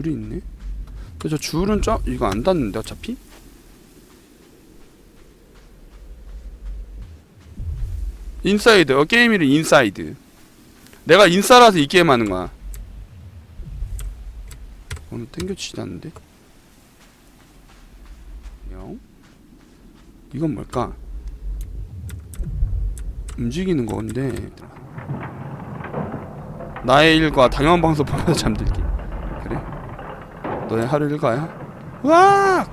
줄이 있네? 근데 저 줄은 좀 이거 안 닿는데 어차피? 인사이드 어 게임 이름 인사이드 내가 인싸라서 이 게임 하는 거야 오늘 땡겨치지 않는데? 영? 이건 뭘까? 움직이는 건데 나의 일과 당연한 방송 보면서 잠들기? 너의 하루 일과야? 으악!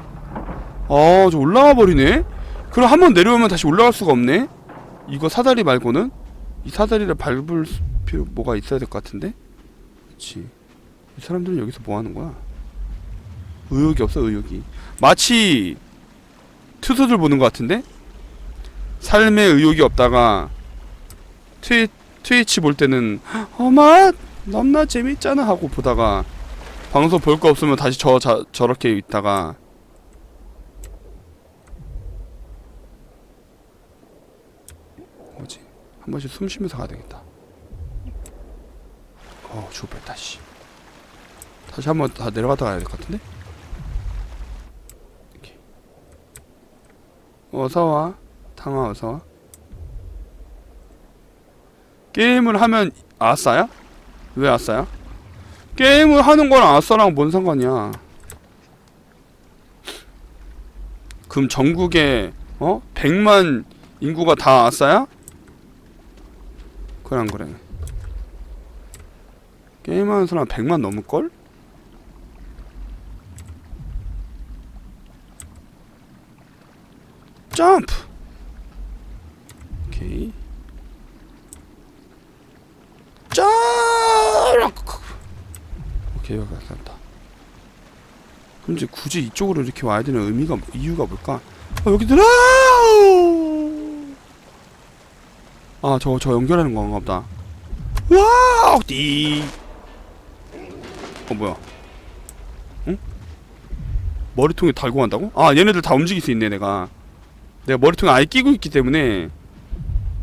어, 저 올라와 버리네? 그럼 한 번 내려오면 다시 올라갈 수가 없네? 이거 사다리 말고는? 이 사다리를 밟을 수- 필요 뭐가 있어야 될 것 같은데? 그치 이 사람들은 여기서 뭐 하는 거야? 의욕이 없어 의욕이 마치 투수들 보는 것 같은데? 삶에 의욕이 없다가 트위, 트위치 볼 때는 어마 너무나 재밌잖아 하고 보다가 방송 볼 거 없으면 다시 저 자, 저렇게 있다가. 뭐지? 한 번씩 숨 쉬면서 가야 되겠다. 어 죽을 뻔했다 씨. 다시 한번 다 내려갔다 가야 될 것 같은데? 이렇게. 어서와. 탕아 어서와. 게임을 하면 아싸야? 왜 아싸야? 게임을 하는 거랑 아싸랑 뭔 상관이야? 그럼 전국에 어? 100만 인구가 다 아싸야? 그래 안 그래? 게임하는 사람 100만 넘을걸? 점프! 오케이 점! 그럼 이제 굳이 이쪽으로 이렇게 와야 되는 의미가 이유가 뭘까? 아 여기 들어! 아 저거 저 연결하는 건가 보다 와! 띠! 어 뭐야? 응? 머리통에 달고 간다고? 아 얘네들 다 움직일 수 있네 내가 내가 머리통에 아예 끼고 있기 때문에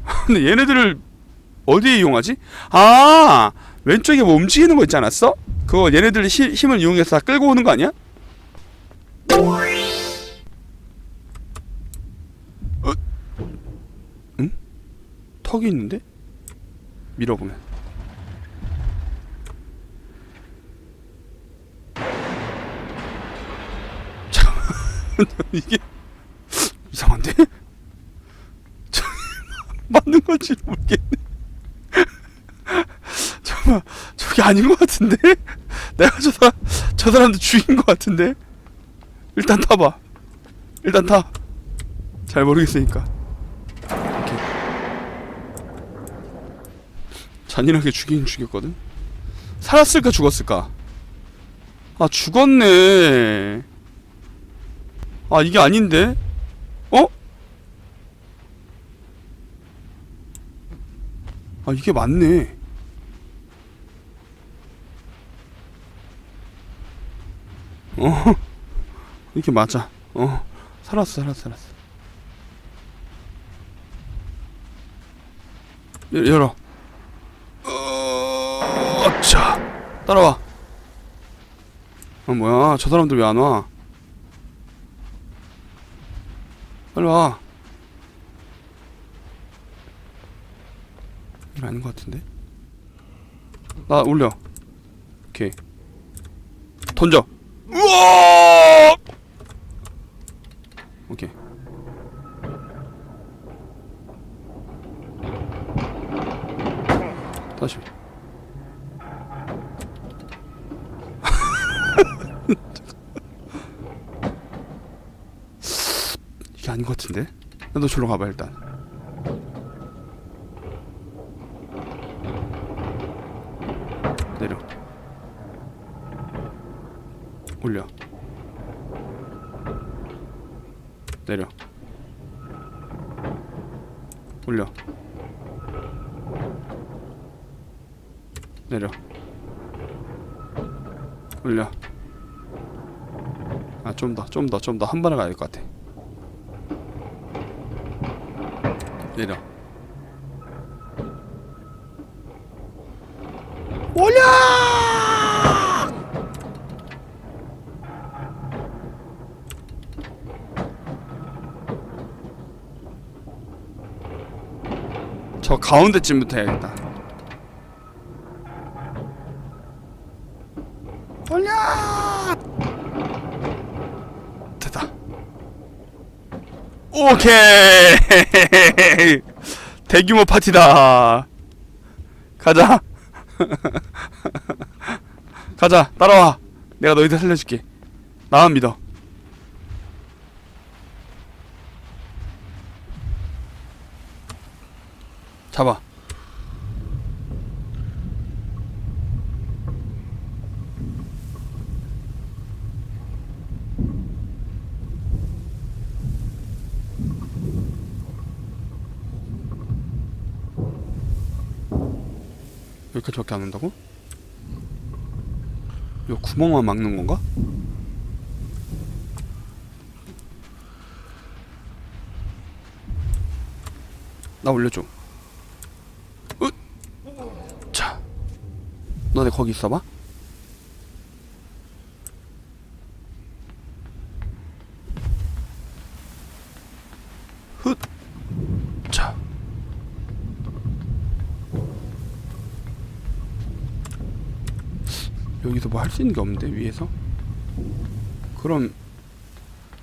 근데 얘네들을 어디에 이용하지? 아 왼쪽에 뭐 움직이는 거 있지 않았어? 그거 얘네들 히, 힘을 이용해서 다 끌고 오는 거 아니야? 어? 응? 턱이 있는데? 밀어보면 이게 이상한데? 저- 맞는 건지 모르겠네 잠깐만 저게 아닌 것 같은데? 내가 저 사람 저 사람도 죽인 것 같은데? 일단 타봐. 일단 타 잘 모르겠으니까. 이렇게. 잔인하게 죽이긴 죽였거든? 살았을까 죽었을까? 아 죽었네. 아 이게 아닌데? 어? 아 이게 맞네 어? 이렇게 맞아. 어? 살았어 살았어 살았어. 열- 열어. 어, 자 따라와. 아 뭐야? 저 사람들 왜 안 와? 빨리 와. 이거 아닌 것 같은데? 나 올려. 오케이. 던져 우와 오케이. 다시. 이게 아닌 것 같은데? 나도 저로 가봐 일단 내려 올려. 내려. 올려. 내려. 올려. 아 좀 더 좀 더 좀 더. 한 번에 가야 될 것 같아. 내려. 올려! 저 가운데쯤부터 해야겠다. 올려! 됐다. 오케이! 대규모 파티다. 가자. 가자. 따라와. 내가 너희들 살려줄게. 나만 믿어. 잡아. 여기까지밖에 안 온다고? 이 구멍만 막는 건가? 나 올려줘. 으! 자, 너네 거기 있어봐. 훗! 자. 여기서 뭐 할 수 있는 게 없는데 위에서? 그럼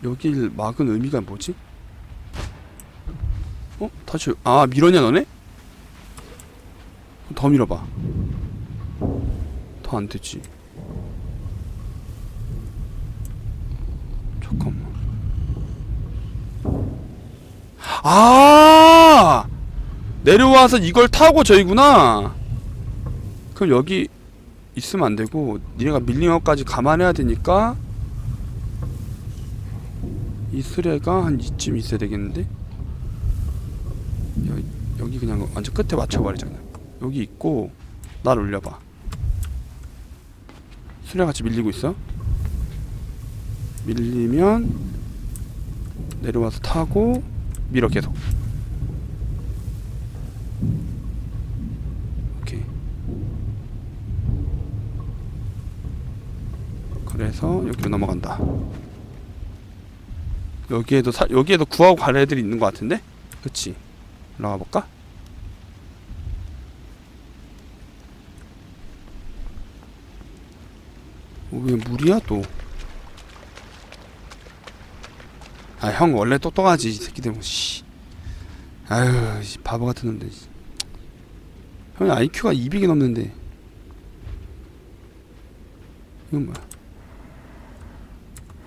여길 막은 의미가 뭐지? 어? 다시 아 밀었냐 너네? 더 밀어봐 더 안되지. 잠깐만. 아! 내려와서 이걸 타고 저기구나. 그럼 여기 있으면 안 되고 니네가 밀린 것까지 감안해야 되니까 이 수레가 한 이쯤 있어야 되겠는데? 여기, 여기 그냥 완전 끝에 맞춰버리잖아. 여기 있고 날 올려봐 수레 같이 밀리고 있어 밀리면 내려와서 타고 밀어 계속 오케이 그래서 여기로 넘어간다. 여기에도 사, 여기에도 구하고 갈 애들이 있는 것 같은데? 그치? 올라가 볼까? 왜 물이야 또? 아 형 원래 똑똑하지 이 새끼들 뭐 씨. 아유 씨, 바보 같은 놈들. 씨. 형이 IQ가 200이 넘는데. 이건 뭐야?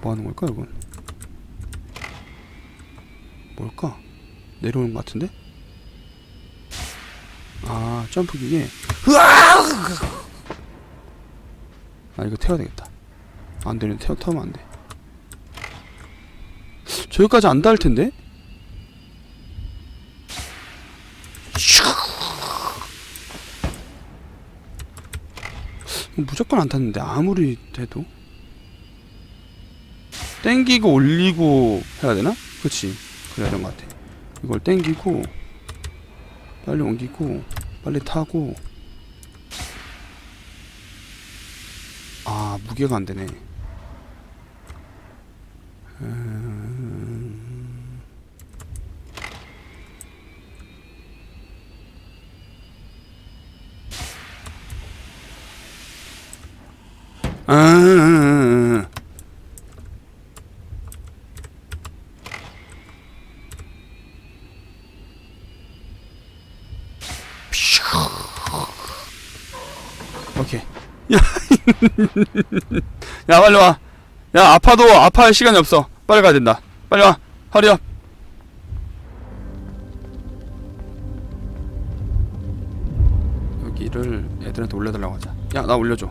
뭐 하는 걸까 이건? 뭘까? 내려오는 것 같은데? 아 점프 기계 으아! 아 이거 태워야 되겠다 안 되네. 태워, 태우면 안 돼. 저기까지 안 닿을 텐데? 무조건 안 닿는데 아무리 돼도? 땡기고 올리고 해야 되나? 그치. 그래야 되는 것 같아. 이걸 땡기고 빨리 옮기고 빨리 타고. 아 무게가 안 되네 음... 아, 오케이. 야, 야 빨리 와. 야 아파도 아파할 시간이 없어. 빨리 가야 된다. 빨리 와. 허리업. 여기를 애들한테 올려달라고 하자. 야 나 올려줘.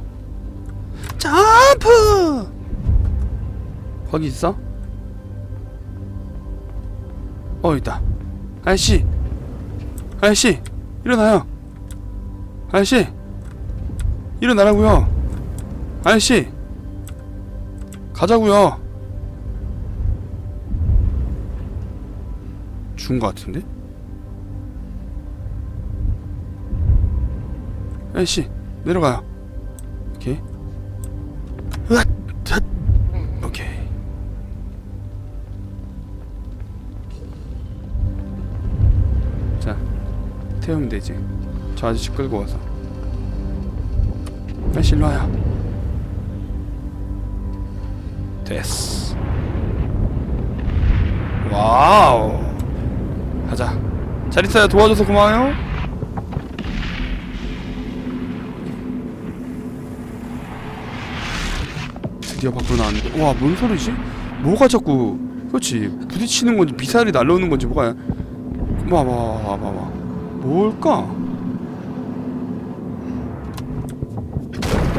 점프. 거기 있어? 어 있다. 아저씨. 아저씨 일어나요. 아저씨. 일어나라고요. 아저씨 가자구요. 죽은 것 같은데? 아저씨 내려가요. 오케이 으앗 오케이. 자 태우면 되지. 저 아저씨 끌고 와서. 아저씨 일로와요. 됐어. 와우. 가자. 자리타야 도와줘서 고마워요. 드디어 밖으로 나왔는데. 와 뭔 소리지? 뭐가 자꾸 그렇지. 부딪히는 건지 미사일이 날라오는 건지 뭐가. 와와와와와 뭘까?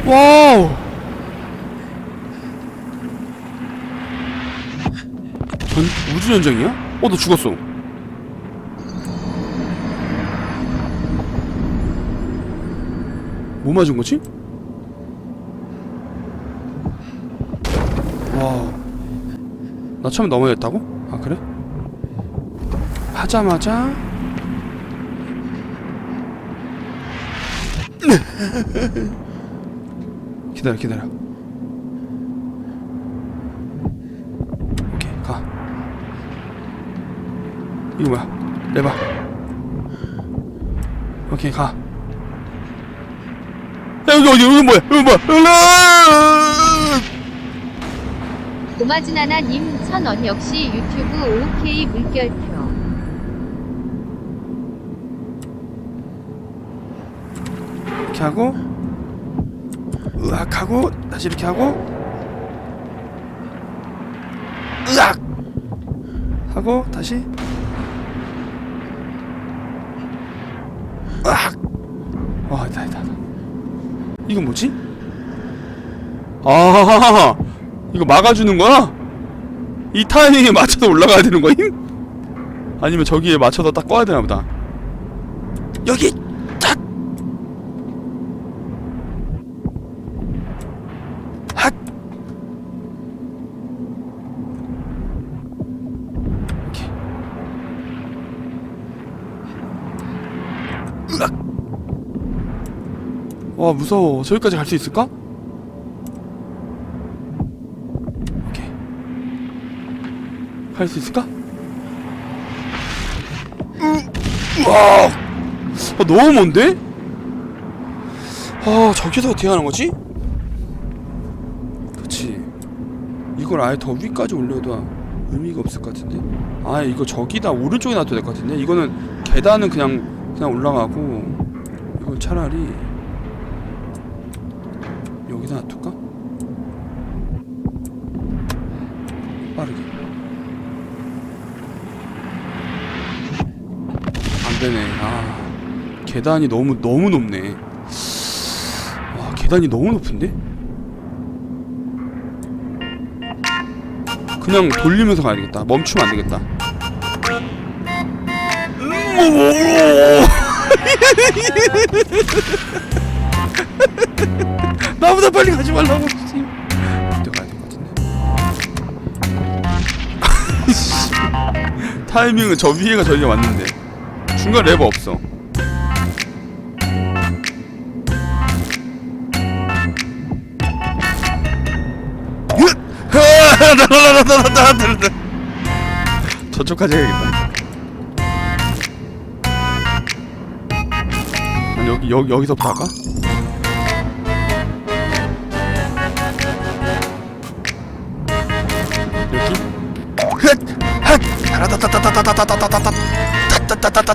와우 전 우주 전쟁이야? 어 너 죽었어. 뭐 맞은 거지? 와. 나 처음에 넘어졌다고? 아 그래? 하자마자 기다려 기다려 오케이 가 이거 뭐야? 내봐 오케이 가. 야, 여기 어디 여기 뭐야? 여기 뭐야? 으아! 고마즈나나님 천원 역시 유튜브 OK 물결표. 이렇게 하고 으악 하고 다시 이렇게 하고 으악! 하고 다시 으악 와 있다 있다 있다. 이건 뭐지? 아 이거 막아주는 거야? 이 타이밍에 맞춰서 올라가야 되는 거임? 아니면 저기에 맞춰서 딱 꺼야 되나 보다 여기 딱 핫! 오케이. 으악! 와 무서워 저기까지 갈 수 있을까? 오케이 갈 수 있을까? 으, 우와 아, 너무 먼데? 아 저기서 어떻게 하는 거지? 그치 이걸 아예 더 위까지 올려도 의미가 없을 것 같은데 아 이거 저기다 오른쪽에 놔둬야 될 것 같은데 이거는 계단은 그냥 그냥 올라가고 이걸 차라리 여기다 놔둘까? 빠르게 안 되네 아 계단이 너무 너무 높네 와 계단이 너무 높은데? 그냥 돌리면서 가야 되겠다. 멈추면 안 되겠다. 나보다 빨리 가지 말라고. 타이밍은 저 위에가 저기가 맞는데 중간 레버 없어. 저쪽까지 해야겠다. 아니 여기 여기 여기서부터 할까? 여기? 타라타타타타타타타타타타 타타타타타 탓!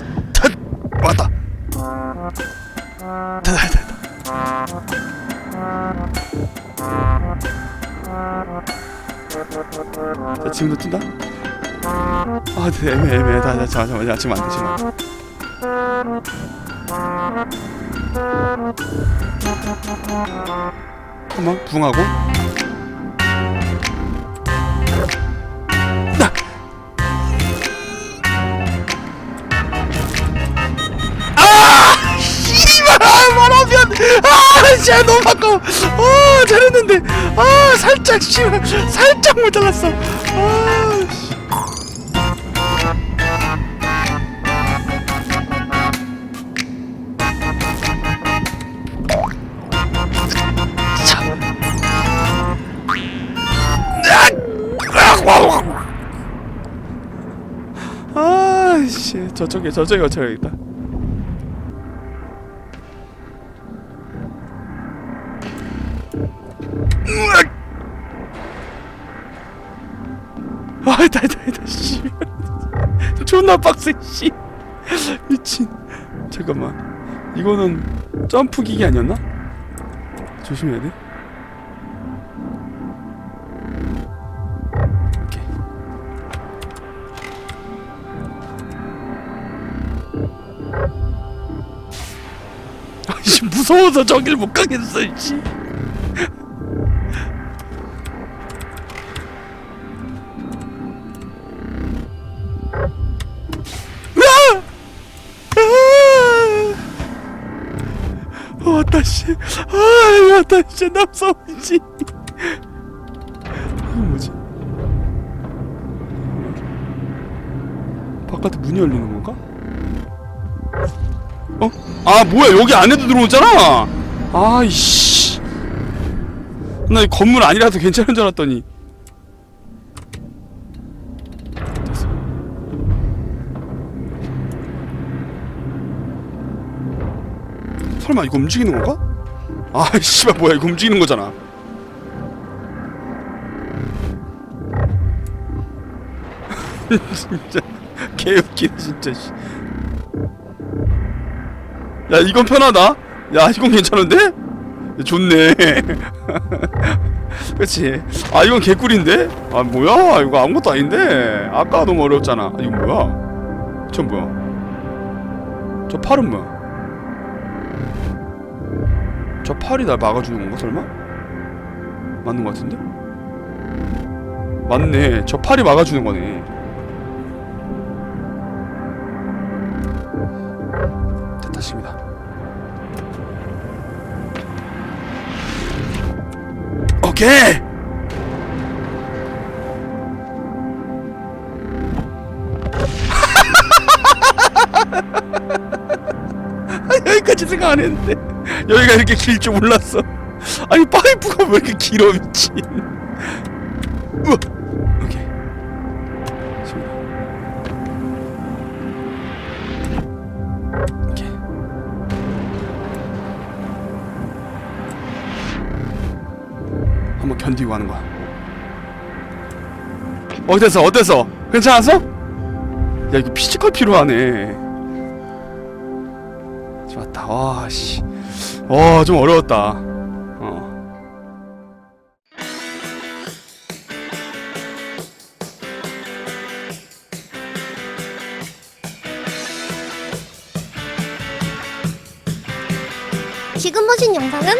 자, 지금도 뛴다? 아, 네, 애매, 애매. 다, 다, 잠깐만, 야, 지금 안 돼, 지금 안 돼. 한번 붕하고. 아! 진짜 너무 아까워! 아, 잘했는데! 아, 살짝, 씨발! 살짝 못 잘랐어! 아, 씨. 아씨 저쪽에 저쪽에 거쳐야겠다 존나 빡세 씨. 미친. 잠깐만. 이거는 점프 기기 아니었나? 조심해야 돼. 무서워서 저길 못 가겠어 씨 아, 왔다 씨. 남성이지. 이거 뭐지? 바깥에 문이 열리는 건가? 어? 아 뭐야 여기 안에도 들어오잖아. 아이씨. 나 이 건물 아니라서 괜찮은 줄 알았더니. 설마 이거 움직이는 건가? 아 씨발 뭐야 이거 움직이는 거잖아. 진짜 개웃기네 진짜 씨. 야 이건 편하다? 야 이건 괜찮은데? 야, 좋네. 그치? 아 이건 개꿀인데? 아 뭐야? 이거 아무것도 아닌데? 아까 너무 어려웠잖아. 아, 이건 뭐야? 저 뭐야? 저 팔은 뭐야 저 팔이 날 막아주는 건가 설마? 맞는 것 같은데? 맞네. 저 팔이 막아주는 거네. 됐다십니다. 오케이! 여기까지 생각 안 했는데 여기가 이렇게 길 줄 몰랐어. 아니 파이프가 왜 이렇게 길어 미친. 우와. 오케이. 오케이. 한번 견디고 가는 거야. 어땠어? 어땠어? 괜찮았어? 야 이거 피지컬 필요하네. 좋았다. 와 씨. 와, 좀 어려웠다. 어. 지금 보신 영상은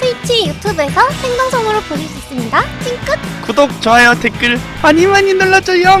트위치 유튜브에서 생방송으로 보실 수 있습니다. 찡끗! 구독, 좋아요, 댓글 많이 많이 눌러줘요.